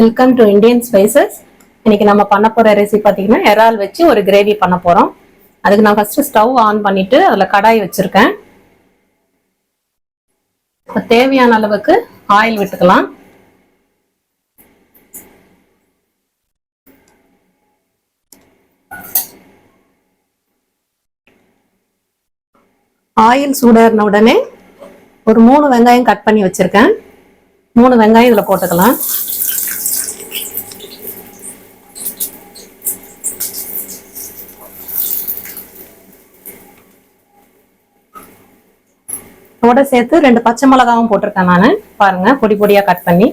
Welcome to Indian spices இன்னைக்கு நம்ம பண்ண போற ரெசிபி பார்த்தீங்கன்னா இறால் வச்சு ஒரு கிரேவி பண்ண போறோம். அதுக்கு நான் ஃபர்ஸ்ட் ஸ்டவ் ஆன் பண்ணிட்டு அதுல கடாய் வச்சிருக்கேன். தேவையான அளவுக்கு ஆயில் விட்டுக்கலாம். ஆயில் சூடாறின உடனே ஒரு மூணு வெங்காயம் கட் பண்ணி வச்சிருக்கேன். மூணு வெங்காயம் இதுல போட்டுக்கலாம். அதோட சேர்த்து ரெண்டு பச்சை மிளகாவும் போட்டிருக்கேன் நான். பாருங்க பொடி பொடியா கட் பண்ணி.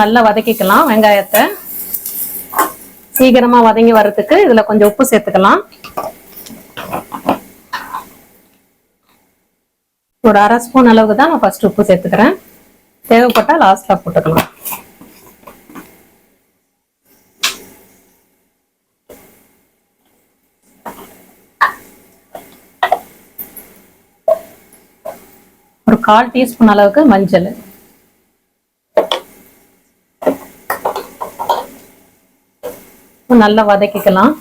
நல்லா வதக்கிக்கலாம் வெங்காயத்தை. சீக்கிரமா வதங்கி வர்றதுக்கு இதுல கொஞ்சம் உப்பு சேர்த்துக்கலாம். ஒரு அரை ஸ்பூன் அளவுக்கு தான் நான் ஃபர்ஸ்ட் உப்பு சேர்த்துக்கிறேன். தேவைப்பட்டா லாஸ்ட்ல போட்டுக்கலாம். ஒரு கால் டீஸ்பூன் அளவுக்கு மஞ்சள். நல்லா வதக்கிக்கலாம்.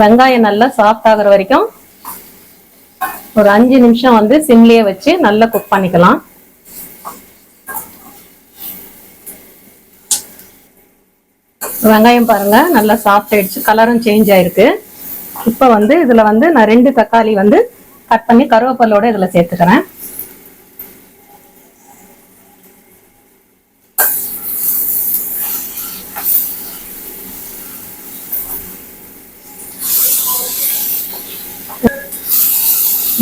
வெங்காயம் நல்லா சாஃப்ட் ஆகுற வரைக்கும் ஒரு அஞ்சு நிமிஷம் வந்து சிம்லயே வச்சு நல்லா குக் பண்ணிக்கலாம். வெங்காயம் பாருங்க நல்லா சாஃப்ட் ஆயிடுச்சு. கலரும் சேஞ்ச் ஆயிருக்கு. இப்போ வந்து இதுல வந்து நான் ரெண்டு தக்காளி வந்து கட் பண்ணி கருவேப்பிலோட இதுல சேர்த்துக்கிறேன்.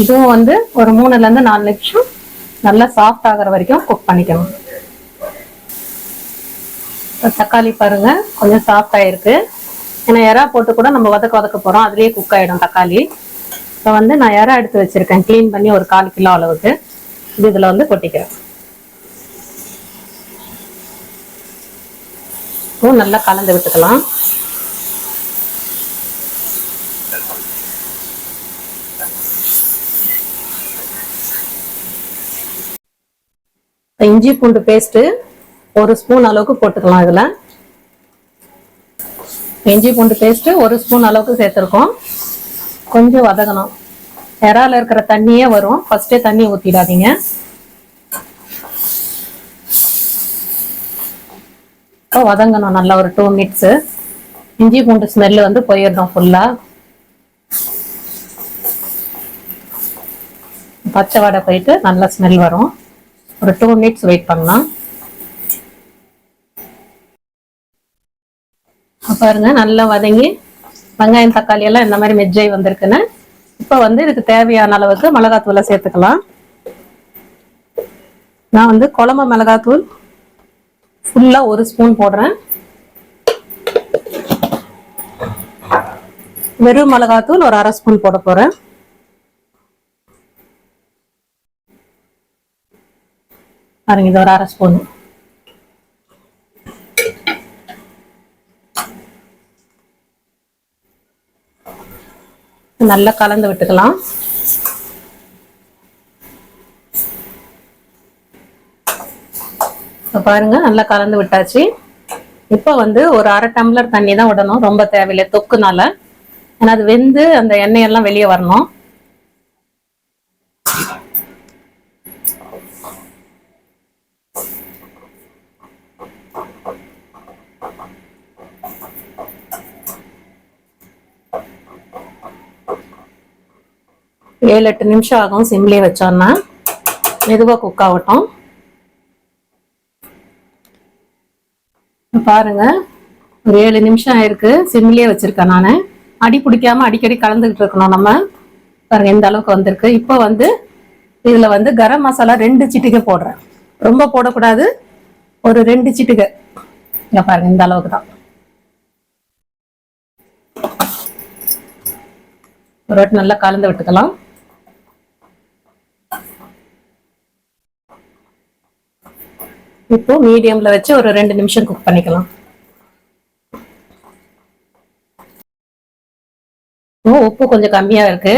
இதுவும் வந்து ஒரு மூணுல இருந்து நாலு நிமிஷம் நல்லா சாஃப்ட் ஆகுற வரைக்கும் குக் பண்ணிக்கணும். தக்காளி பாருங்க கொஞ்சம் சாஃப்ட் ஆயிருக்கு. ஏன்னா எறா போட்டு கூட நம்ம வதக்க வதக்க போறோம் அதுலயே குக் ஆயிடும் தக்காளி. இப்போ வந்து நான் எறா எடுத்து வச்சிருக்கேன் க்ளீன் பண்ணி ஒரு கால் கிலோ அளவுக்கு. இது இதுல வந்து கொட்டிக்கிறேன். நல்லா கலந்து விட்டுக்கலாம். இஞ்சி பூண்டு பேஸ்ட்டு ஒரு ஸ்பூன் அளவுக்கு போட்டுக்கலாம் இதில். இஞ்சி பூண்டு பேஸ்ட்டு ஒரு ஸ்பூன் அளவுக்கு சேர்த்துருக்கோம். கொஞ்சம் வதங்கணும். இறால இருக்கிற தண்ணியே வரும். ஃபஸ்ட்டே தண்ணி ஊற்றிடாதீங்க இப்போ வதங்கணும் நல்லா ஒரு டூ மினிட்ஸு இஞ்சி பூண்டு ஸ்மெல்லு வந்து போயிடணும் ஃபுல்லாக பச்சை வடை போயிட்டு நல்லா ஸ்மெல் வரும். ஒரு டூ மினிட்ஸ் வெயிட் பண்ணலாம். பாருங்க நல்லா வதங்கி வெங்காயம் தக்காளி எல்லாம் இந்த மாதிரி மெஜ்ஜை வந்திருக்குன்னு. இப்போ வந்து இதுக்கு தேவையான அளவுக்கு மிளகாத்தூளை சேர்த்துக்கலாம். நான் வந்து குழம்பு மிளகாத்தூள் ஃபுல்லாக ஒரு ஸ்பூன் போடுறேன். வெறும் மிளகாத்தூள் ஒரு அரை ஸ்பூன் போட போகிறேன் பாருங்க இது ஒரு அரை ஸ்பூன் நல்லா கலந்து விட்டுக்கலாம். பாருங்க நல்லா கலந்து விட்டாச்சு. இப்போ வந்து ஒரு அரை டம்ளர் தண்ணி தான் விடணும் ரொம்ப தேவையில்லை தொக்குனால. ஏன்னா அது வெந்து அந்த எண்ணெயெல்லாம் வெளியே வரணும். ஏழு எட்டு நிமிஷம் ஆகும் சிம்லேயே வச்சோம்னா மெதுவாக குக் ஆகட்டும். பாருங்க ஒரு ஏழு நிமிஷம் ஆயிருக்கு சிம்லேயே வச்சிருக்கேன் நான். அடி பிடிக்காம அடிக்கடி கலந்துக்கிட்டு இருக்கணும் நம்ம. பாருங்க இந்த அளவுக்கு வந்திருக்கு. இப்போ வந்து இதுல வந்து கரம் மசாலா ரெண்டு சிட்டிகை போடுறேன். ரொம்ப போடக்கூடாது. ஒரு ரெண்டு சிட்டுகை. இங்கே பாருங்க இந்த அளவுக்கு தான். ஒரு வாட்டி நல்லா கலந்து விட்டுக்கலாம். இப்போ மீடியம்ல வச்சு ஒரு ரெண்டு நிமிஷம் குக் பண்ணிக்கலாம். உப்பு கொஞ்சம் கம்மியா இருக்கு.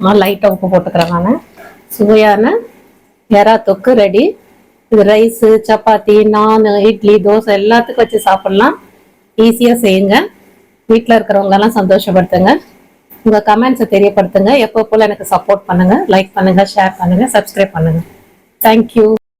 நான் லைட்டா உப்பு போட்டுக்கிறேன் நான். சுவையான எறா தொக்கு ரெடி இது ரைஸ் சப்பாத்தி நான் இட்லி தோசை எல்லாத்துக்கும் வச்சு சாப்பிடலாம். ஈஸியா செய்யுங்க. வீட்டில் இருக்கிறவங்க எல்லாம் சந்தோஷப்படுத்துங்க. உங்க கமெண்ட்ஸை தெரியப்படுத்துங்க. எப்போ போல எனக்கு சப்போர்ட் பண்ணுங்க. லைக் பண்ணுங்க ஷேர் பண்ணுங்க சப்ஸ்கிரைப் பண்ணுங்க. தேங்க்யூ